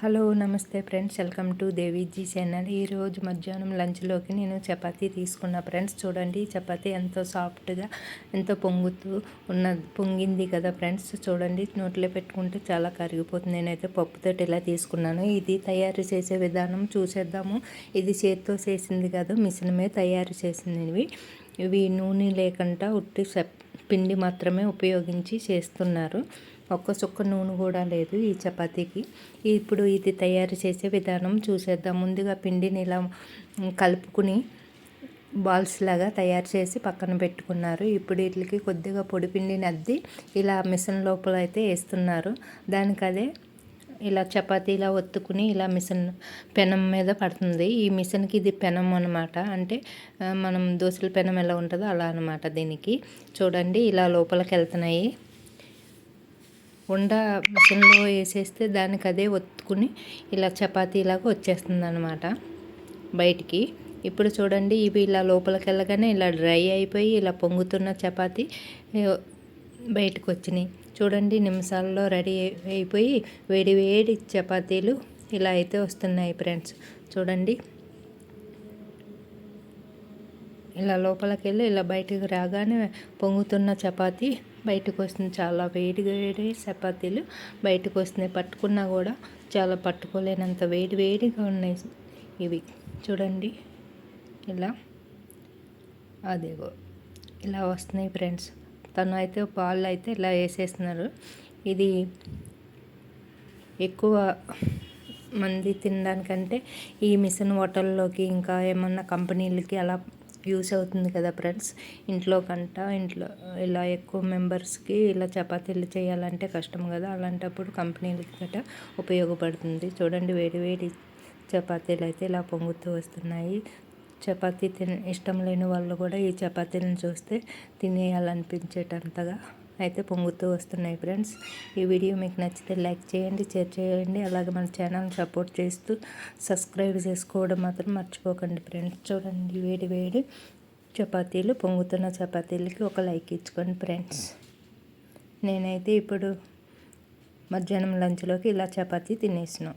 Hello నమస్తే friends. Welcome to Deviji channel. ఈరోజు మధ్యాహ్నం లంచ్లోకి నేను చపాతీ తీసుకున్న ఫ్రెండ్స్. చూడండి చపాతి చపాతీ ఎంతో సాఫ్ట్గా ఎంతో పొంగుతూ ఉన్న పొంగింది కదా ఫ్రెండ్స్. చూడండి నోట్లో పెట్టుకుంటే చాలా కరిగిపోతుంది. నేనైతే పప్పుతోటి ఇలా తీసుకున్నాను. ఇది తయారు చేసే విధానం చూసేద్దాము. ఇది చేతితో చేసింది కాదు మీద తయారు చేసింది ఇవి. ఇవి నూనె లేకుండా ఉట్టి పిండి మాత్రమే ఉపయోగించి చేస్తున్నారు. ఒక్క చుక్క నూనె కూడా లేదు ఈ చపాతీకి. ఇప్పుడు ఇది తయారు చేసే విధానం చూసేద్దాం. ముందుగా పిండిని ఇలా కలుపుకుని బాల్స్ లాగా తయారు చేసి పక్కన పెట్టుకున్నారు. ఇప్పుడు వీటికి కొద్దిగా పొడి పిండిని అద్ది ఇలా మిషన్ లోపల అయితే వేస్తున్నారు. దానికి అదే ఇలా చపాతీలా ఒత్తుకుని ఇలా మిషన్ పెనం మీద పడుతుంది. ఈ మిషన్కి ఇది పెనం అనమాట అంటే మనం దోశల పెనం ఎలా ఉంటుందో అలా అనమాట దీనికి. చూడండి ఇలా లోపలికి వెళ్తున్నాయి. ఉండ మిషన్లో వేసేస్తే దానికి అదే ఒత్తుకుని ఇలా చపాతీలాగా వచ్చేస్తుంది అనమాట బయటికి. ఇప్పుడు చూడండి ఇవి ఇలా లోపలికి వెళ్ళగానే ఇలా డ్రై అయిపోయి ఇలా పొంగుతున్న చపాతీ బయటకు వచ్చినాయి. చూడండి నిమిషాల్లో రెడీ అయిపోయి వేడి వేడి చపాతీలు ఇలా అయితే వస్తున్నాయి ఫ్రెండ్స్. చూడండి. ఇలా లోపలికి వెళ్ళి ఇలా బయటకు రాగానే పొంగుతున్న చపాతీ బయటకు వస్తుంది. చాలా వేడి వేడి చపాతీలు బయటకు వస్తున్నాయి. పట్టుకున్నా కూడా చాలా పట్టుకోలేనంత వేడి వేడిగా ఉన్నాయి ఇవి. చూడండి. ఇలా అదేగో ఇలా వస్తున్నాయి ఫ్రెండ్స్. తను అయితే పాలు అయితే ఇలా వేసేస్తున్నారు. ఇది ఎక్కువ మంది తినడానికంటే ఈ మిషన్ హోటల్లోకి ఇంకా ఏమన్నా కంపెనీలకి అలా యూస్ అవుతుంది కదా ఫ్రెండ్స్. ఇంట్లో కంట ఇంట్లో ఇలా ఎక్కువ మెంబర్స్కి ఇలా చపాతీలు చేయాలంటే కష్టం కదా. అలాంటప్పుడు కంపెనీలకి గట ఉపయోగపడుతుంది. చూడండి వేడి వేడి చపాతీలు అయితే ఇలా పొంగుతూ వస్తున్నాయి. చపాతీ తిన ఇష్టం లేని వాళ్ళు కూడా ఈ చపాతీలను చూస్తే తినేయాలనిపించేటంతగా అయితే పొంగుతూ వస్తున్నాయి ఫ్రెండ్స్. ఈ వీడియో మీకు నచ్చితే లైక్ చేయండి షేర్ చేయండి. అలాగే మన ఛానల్ని సపోర్ట్ చేస్తూ సబ్స్క్రైబ్ చేసుకోవడం మాత్రం మర్చిపోకండి ఫ్రెండ్స్. చూడండి వేడి వేడి చపాతీలు పొంగుతున్న చపాతీలకి ఒక లైక్ ఇచ్చుకోండి ఫ్రెండ్స్. నేనైతే ఇప్పుడు మధ్యాహ్నం లంచ్లోకి ఇలా చపాతీ తినేసినాం.